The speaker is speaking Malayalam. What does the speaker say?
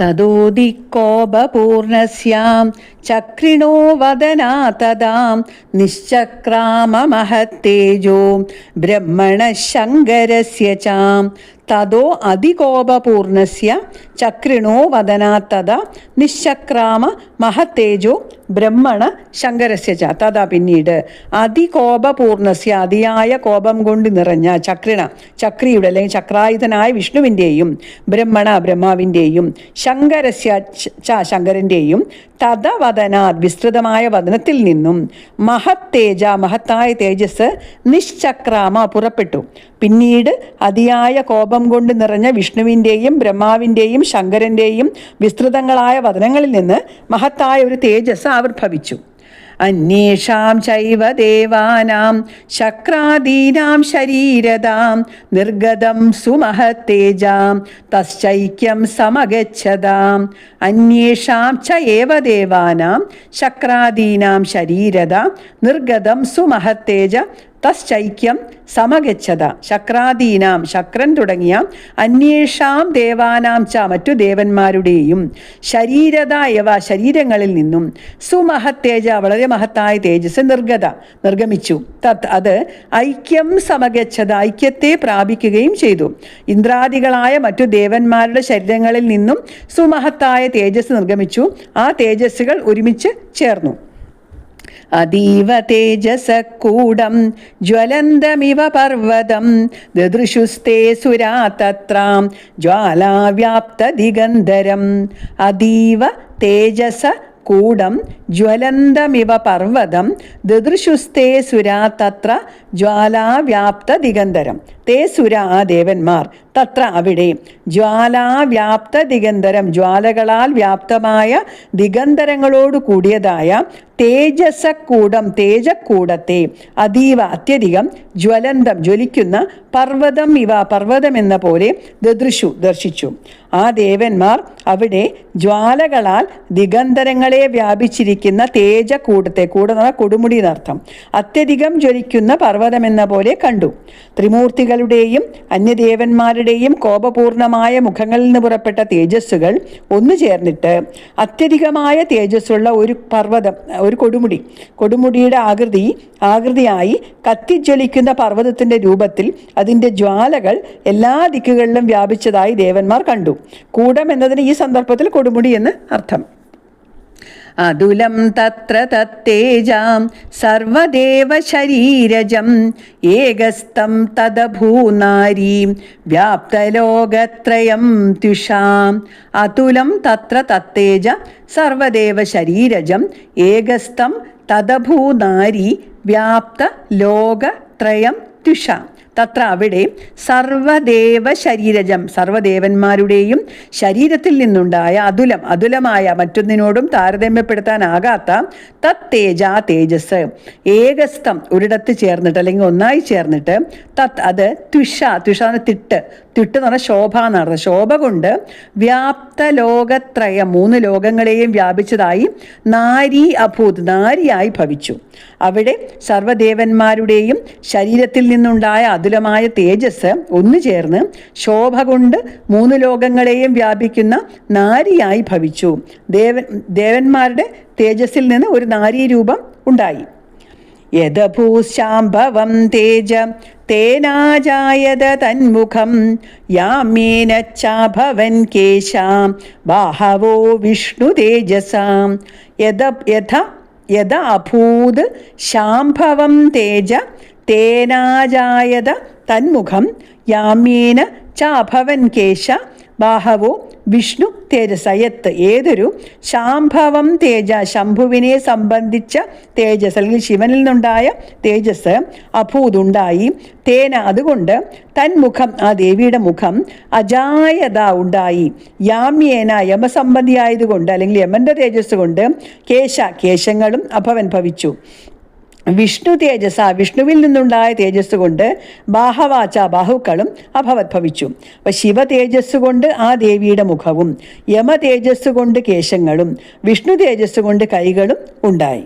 തതോദിക്കോപപൂർണസ്യാം ചക്രിണോ വദനാ തദാം. നിശ്ചക്രാമമഹത്തേജോ. ബ്രഹ്മണ ശങ്കരസ്യ ചാം. തതോ അതികോപപൂർണസ്യ ചക്രിണോ വദനാ നിശക്രാമ മഹത്തേജോ ബ്രഹ്മണ ശങ്കരസ്യ ച. തഥാ പിന്നീട്. അതികോപപൂർണസ്യ അതിയായ കോപം കൊണ്ട് നിറഞ്ഞ ചക്രിണ ചക്രിയുടെ അല്ലെങ്കിൽ ചക്രായുധനായ വിഷ്ണുവിന്റെയും ബ്രഹ്മണ ബ്രഹ്മാവിന്റെയും ശങ്കരസ്യ ച ശങ്കരന്റെയും തഥവദനാ വിസ്തൃതമായ വദനത്തിൽ നിന്നും മഹത്തേജ മഹത്തായ തേജസ് നിശ്ചക്രാമ പുറപ്പെട്ടു. പിന്നീട് അതിയായ കോപം കൊണ്ട് നിറഞ്ഞ വിഷ്ണുവിന്റെയും ബ്രഹ്മാവിന്റെയും ശങ്കരന്റെയും വിസ്തൃതങ്ങളായ വദനങ്ങളിൽ നിന്ന് മഹത്തായ ഒരു തേജസ് ആവിർഭവിച്ചു. അന്യേഷാം ചൈവ ദേവാനാം ശക്രാദീനാം ശരീരതാം നിർഗതം സുമഹത്തേജാം തശ്ചൈക്യം സമഗച്ഛതാം. അന്യേഷാം ചൈവ ദേവാനാം ശക്രാദീനാം ശരീരത നിർഗതം സുമഹത്തേജ തശ്ചൈക്യം സമഗച്ഛത. ശക്രാദീനാം ശക്രൻ തുടങ്ങിയ അന്യേഷാം ദേവാനാം ച മറ്റു ദേവന്മാരുടെയും ശരീരത എവ ശരീരങ്ങളിൽ നിന്നും സുമഹത്തേജ വളരെ മഹത്തായ തേജസ് നിർഗത നിർഗമിച്ചു. തത് അത് ഐക്യം സമഗച്ഛത ഐക്യത്തെ പ്രാപിക്കുകയും ചെയ്തു. ഇന്ദ്രാദികളായ മറ്റു ദേവന്മാരുടെ ശരീരങ്ങളിൽ നിന്നും സുമഹത്തായ തേജസ് നിർഗമിച്ചു. ആ തേജസ്സുകൾ ഒരുമിച്ച് ചേർന്നു. അതീവ തേജസക്കൂടം ജ്വലന്തമിവ പർവതം ദദൃശുസ്തേ സുരാ തത്രാം ജ്വാലാവ്യാപ്തദിഗന്ധരം. അതീവ തേജസ കൂടം ജ്വലന്തമിവ പർവതം ദദൃശുസ്തേ സുരാ തത്ര ജ്വാലാവ്യാപ്ത ദിഗന്ധരം തേ സുര ആ ദേവന്മാർ. തത്ര അവിടെ ജ്വാലാവ്യാപ്ത ദിഗന്തരം ജ്വാലകളാൽ വ്യാപ്തമായ ദിഗന്ധരങ്ങളോട് കൂടിയതായ തേജസക്കൂടം തേജക്കൂടത്തെ അതീവ അത്യധികം ജ്വലന്തം ജ്വലിക്കുന്ന പർവതം ഇവ. പർവതം എന്ന പോലെ ദദൃശു ദർശിച്ചു. ആ ദേവന്മാർ അവിടെ ജ്വാലകളാൽ ദിഗന്തരങ്ങളെ വ്യാപിച്ചിരിക്കുന്ന തേജക്കൂടത്തെ കൂടെ കൊടുമുടി എന്നർത്ഥം അത്യധികം ജ്വലിക്കുന്ന പർവതം എന്ന പോലെ കണ്ടു. ത്രിമൂർത്തികളുടെയും അന്യദേവന്മാരുടെയും കോപപൂർണമായ മുഖങ്ങളിൽ നിന്ന് പുറപ്പെട്ട തേജസ്സുകൾ ഒന്നു ചേർന്നിട്ട് അത്യധികമായ തേജസ്സുള്ള ഒരു പർവതം ഒരു കൊടുമുടി. കൊടുമുടിയുടെ ആകൃതി ആകൃതിയായി കത്തിജ്വലിക്കുന്ന പർവതത്തിന്റെ രൂപത്തിൽ അതിന്റെ ജ്വാലകൾ എല്ലാ ദിക്കുകളിലും വ്യാപിച്ചതായി ദേവന്മാർ കണ്ടു. കൂടം എന്നതിന് ഈ സന്ദർഭത്തിൽ കൊടുമുടി എന്ന് അർത്ഥം. അതുലം തത്ര തത്തേജാം സർവദേവശരീരജം ഏകസ്തം തദഭൂനാരീം വ്യാപ്തലോകത്രയം തുഷാം. അതുലം തത്ര തത്തേജ സർവദേവശരീരജം ഏകസ്തം തദഭൂനാരി വ്യാപ്ത ലോകത്രയം തുഷാം. തത്ര അവിടെ സർവദേവ ശരീരജം സർവദേവന്മാരുടെയും ശരീരത്തിൽ നിന്നുണ്ടായ അതുലം അതുലമായ മറ്റൊന്നിനോടും താരതമ്യപ്പെടുത്താനാകാത്ത തത്തേജ തേജസ് ഏകസ്ഥം ഒരിടത്ത് ചേർന്നിട്ട് അല്ലെങ്കിൽ ഒന്നായി ചേർന്നിട്ട് തത് അത് തുഷ തുഷ തിട്ട് തിട്ട് എന്ന് പറഞ്ഞാൽ ശോഭ എന്ന് പറഞ്ഞത്. ശോഭ കൊണ്ട് വ്യാപ്ത ലോകത്രയ മൂന്ന് ലോകങ്ങളെയും വ്യാപിച്ചതായി നാരി അഭൂത് നാരിയായി ഭവിച്ചു. അവിടെ സർവദേവന്മാരുടെയും ശരീരത്തിൽ നിന്നുണ്ടായ അതുലമായ തേജസ് ഒന്നു ചേർന്ന് ശോഭ കൊണ്ട് മൂന്ന് ലോകങ്ങളെയും വ്യാപിക്കുന്ന നാരിയായി ഭവിച്ചു. ദേവൻ ദേവന്മാരുടെ തേജസ്സിൽ നിന്ന് ഒരു നാരീരൂപം ഉണ്ടായി. യഥഭൂശാംഭവം തേജ തേനാജായത തന്മുഖം യാമേന ചാഭവൻ കേശാം ബാഹവോ വിഷ്ണു തേജസാം. യഥ യഥ യഥ അഭൂത് ശാംഭവം തേജ തേനാജായത തന്മുഖം യാമ്യേന ചാഭവൻ കേശ ബാഹവോ വിഷ്ണു തേജസയത്ത് ഏതൊരു ശാംഭവം തേജ ശംഭുവിനെ സംബന്ധിച്ച തേജസ് അല്ലെങ്കിൽ ശിവനിൽ നിന്നുണ്ടായ തേജസ് അഭൂതുണ്ടായി. തേന അതുകൊണ്ട് തൻ മുഖം ആ ദേവിയുടെ മുഖം അജായത ഉണ്ടായി. യാമ്യേന യമസംബന്ധിയായതുകൊണ്ട് അല്ലെങ്കിൽ യമന്റെ തേജസ് കൊണ്ട് കേശ കേശങ്ങളും അഭവൻ ഭവിച്ചു. വിഷ്ണു തേജസ വിഷ്ണുവിൽ നിന്നുണ്ടായ തേജസ് കൊണ്ട് ബാഹവാച ബാഹുക്കളും അഭവത് ഭവിച്ചു അപ്പൊ ശിവ തേജസ് കൊണ്ട് ആ ദേവിയുടെ മുഖവും യമ തേജസ് കൊണ്ട് കേശങ്ങളും വിഷ്ണു തേജസ് കൊണ്ട് കൈകളും ഉണ്ടായി.